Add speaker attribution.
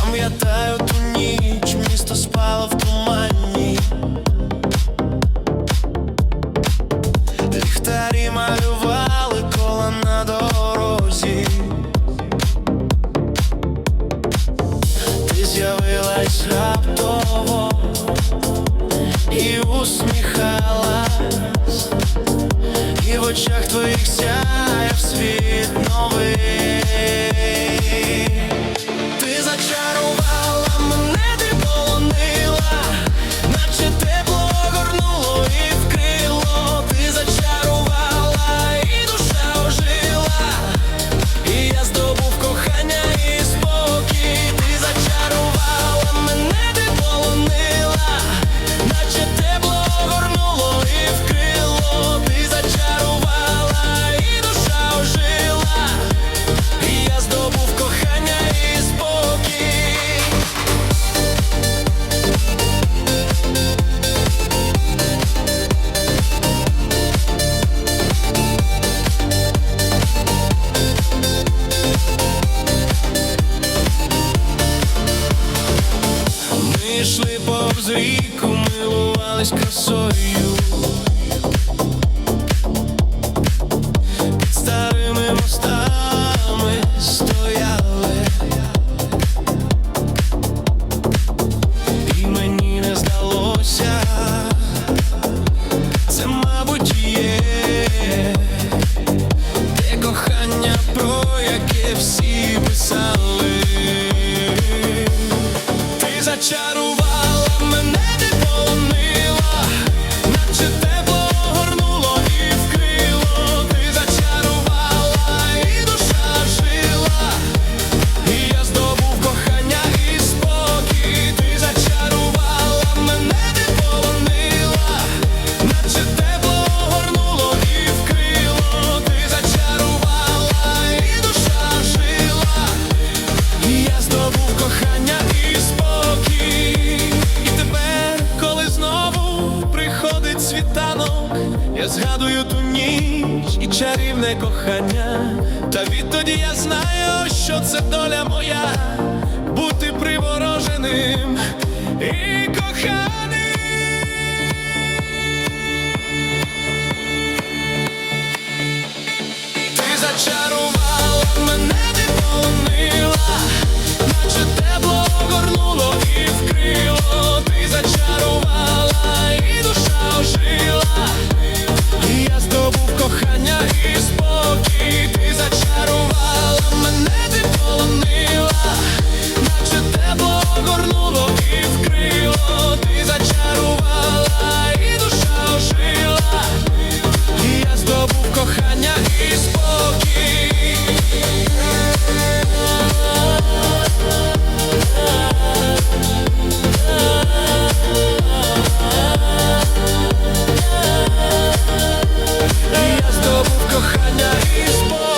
Speaker 1: Пам'ятаю ту місто спало в тумані. Ліхтарі малювали кола на дорозі. Ти з'явилась раптово і усміхалась, і в очах твоїх сяяв світ новий. Йшли повз ріку, милувались красою. Під старими мостами стояли. І мені не здалося, це, мабуть, є те кохання, про яке всі писали. Світанок, я згадую ту ніч і чарівне кохання. Та відтоді я знаю, що це доля моя, бути привороженим і коханим. Ти. кохання і спокій.